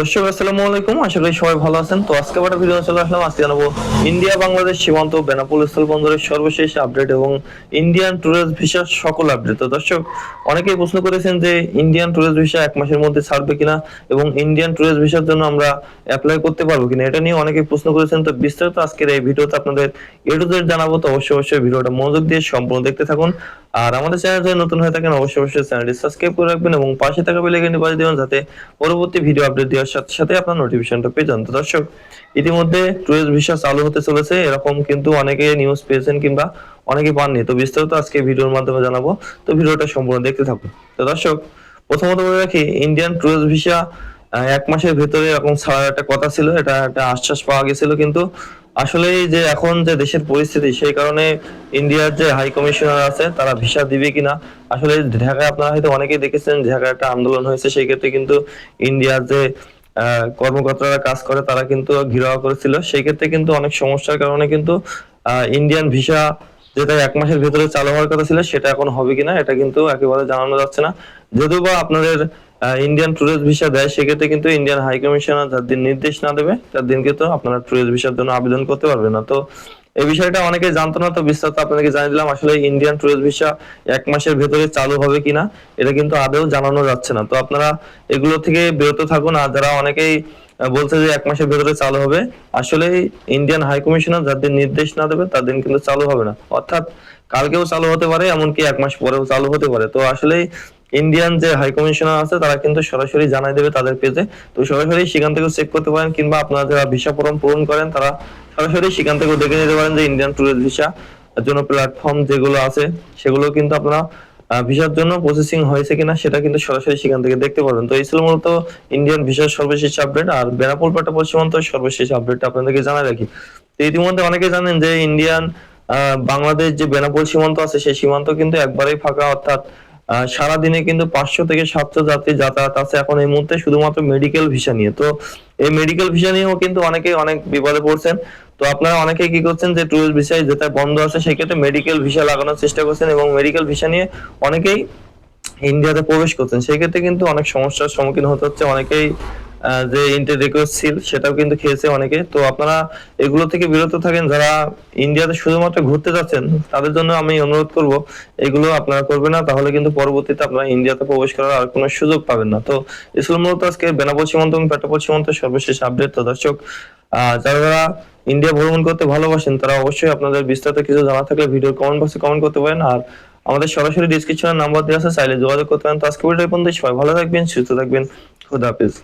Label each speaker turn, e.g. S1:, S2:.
S1: দর্শক, আসসালামু আলাইকুম। আশা করি সবাই ভালো আছেন। তো আজকে ভিডিও চলে আসলাম। আজকে জানাব ইন্ডিয়া, বাংলাদেশ সীমান্ত স্থল বন্দরের সর্বশেষ আপডেট এবং ইন্ডিয়ান ট্যুরিস্ট ভিসার সকল আপডেট তো দর্শক, অনেকেই প্রশ্ন করেছেন যে ইন্ডিয়ান ট্যুরিস্ট ভিসা এক মাসের মধ্যে ছাড়বে কিনা এবং ইন্ডিয়ান ট্যুরিস্ট ভিসার জন্য আমরা অ্যাপ্লাই করতে পারব কিনা এটা নিয়ে অনেকেই প্রশ্ন করেছেন। তো বিস্তারিত আজকের এই ভিডিওতে আপনাদের জানাব। তো অবশ্যই অবশ্যই ভিডিওটা মনোযোগ দিয়ে সম্পূর্ণ দেখতে থাকুন। আর আমাদের চ্যানেল যদি নতুন হয়ে থাকেন, অবশ্যই অবশ্যই চ্যানেলটি সাবস্ক্রাইব করে রাখবেন এবং পাশে থাকা বেল আইকনটি বাজিয়ে দিবেন যাতে পরবর্তী ভিডিও আপডেট দেওয়ার সাথে সাথে আপনার নোটিফিকেশনটা পেয়ে যান। তো দর্শক, ইতিমধ্যে টুরিস্ট ভিসা চালু হতে চলেছে। এরকম কিন্তু অনেকে নিউজ পেয়েছেন কিংবা অনেকে পাননি। তো বিস্তারিত আজকে ভিডিওর মাধ্যমে জানাব। তো ভিডিওটা সম্পূর্ণ দেখতে থাকুন। তো দর্শক, প্রথমত বলে রাখি ইন্ডিয়ান টুরিস্ট ভিসা এক মাসের ভেতরে এরকম ছাড়ার একটা কথা ছিল। এটা একটা আশ্বাস পাওয়া গেছিল কিন্তু আসলে যে এখন যে দেশের পরিস্থিতি, সেই কারণে ইন্ডিয়ার যে হাই কমিশনার আছে, তারা ভিসা দিবে কিনা, আসলে ঢাকায় আপনারা হয়তো অনেকেই দেখেছেন, ঢাকায় একটা আন্দোলন হয়েছে। সেই ক্ষেত্রে কিন্তু ইন্ডিয়ার যে কর্মকর্তারা কাজ করে, তারা কিন্তু ঘিরাও করেছিল। সেই ক্ষেত্রে কিন্তু অনেক সমস্যার কারণে কিন্তু ইন্ডিয়ান ভিসা যেটা এক মাসের ভেতরে চালু হওয়ার কথা ছিল, সেটা এখন হবে কিনা, এটা কিন্তু একেবারে জানানো যাচ্ছে না। যদিও বা আপনাদের ইন্ডিয়ান ট্যুরিস্ট ভিসা দেয়, সেক্ষেত্রে কিন্তু ইন্ডিয়ান হাই কমিশনার যার দিন নির্দেশ না দেবে, তার দিন কিন্তু আপনারা ট্যুরিস্ট ভিসার জন্য আবেদন করতে পারবেন না। তো এই বিষয়টা অনেকে জানতো না, তো বিস্তারিত আপনাদেরকে জানিয়ে দিলাম আসলে ইন্ডিয়ান ট্যুরিস্ট ভিসা এক মাসের ভেতরে চালু হবে কিনা, এটা কিন্তু আদেও জানানো যাচ্ছে না। তো আপনারা এগুলো থেকে বিরত থাকুন, আর যারা অনেকেই বলছে যে এক মাসের ভেতরে চালু হবে। আসলে ইন্ডিয়ান হাই কমিশনার যার দিন নির্দেশ না দেবে তার দিন কিন্তু চালু হবে না। অর্থাৎ কালকেও চালু হতে পারে, এমনকি এক মাস পরেও চালু হতে পারে। তো আসলে ইন্ডিয়ান যে হাই কমিশনার আছে, তারা কিন্তু সরাসরি জানাই দেবে তাদের পেজে তো সরাসরি সেখান থেকে চেক করতে পারেন, কিংবা আপনারা যারা ভিসা ফর্ম পূরণ করেন, তারা সরাসরি সেখান থেকে দেখে নিতে পারেন যে ইন্ডিয়ান ট্যুরিস্ট ভিসা জন্য প্ল্যাটফর্ম যেগুলো আছে, সেগুলো কিন্তু আপনারা ভিসার জন্য প্রসেসিং হয়েছে কিনা সেটা কিন্তু সরাসরি সেখান থেকে দেখতে পারবেন। তো এই ছিল মূলত ইন্ডিয়ান ভিসার সর্বশেষ আপডেট আর বেনাপোল পাটাপোল সীমান্ত সর্বশেষ আপডেটটা আপনাদেরকে জানাই রাখি। তো ইতিমধ্যে অনেকে জানেন যে ইন্ডিয়ান বাংলাদেশ যে বেনাপোল সীমান্ত আছে সেই সীমান্ত কিন্তু একবারেই ফাঁকা অর্থাৎ আহ, সারাদিনে কিন্তু পাঁচশো থেকে সাতশো যাত্রী যাতায়াত আছে এখন এই মুহূর্তে শুধুমাত্র মেডিকেল ভিসা নিয়ে। তো এই মেডিকেল ভিসা নিয়েও কিন্তু অনেকে অনেক বিপদে পড়ছেন। তো আপনারা অনেকে কি করছেন যে টুরিস্ট ভিসায় যেটা বন্ধ আছে, সেক্ষেত্রে মেডিকেল ভিসা লাগানোর চেষ্টা করছেন এবং মেডিকেল ভিসা নিয়ে অনেকেই ইন্ডিয়াতে প্রবেশ করছেন। সেক্ষেত্রে কিন্তু অনেক সমস্যার সম্মুখীন হতে হচ্ছে। অনেকেই যে ইন্টার রিকোয়েস্ট সিল সেটাও কিন্তু খেয়েছে অনেকে। তো আপনারা এগুলো থেকে বিরত থাকেন। যারা ইন্ডিয়াতে শুধুমাত্র ঘুরতে যাচ্ছেন, তাদের জন্য আমি অনুরোধ করব, এগুলো আপনারা করবেন না। তাহলে কিন্তু পরবর্তীতে আপনারা ইন্ডিয়াতে প্রবেশ করার আর কোনো সুযোগ পাবেন না। তো ইসলাম মূলত আজকে বেনাপোল সীমান্ত এবং পেটাপোল সীমান্ত সর্বশেষ আপডেট তো দর্শক যারা যারা ইন্ডিয়া ভ্রমণ করতে ভালোবাসেন, তারা অবশ্যই আপনাদের বিস্তারিত কিছু জানা থাকলে ভিডিও কমেন্ট বক্সে কমেন্ট করতে পারেন। আর আমাদের সরাসরি ডিসক্রিপশনে নাম্বার দেওয়া আছে, চাইলে যোগাযোগ করতে পারেন। তো আজকে ভিডিও পর্যন্ত সবাই ভালো থাকবেন, সুস্থ থাকবেন। খুদা হাফিজ।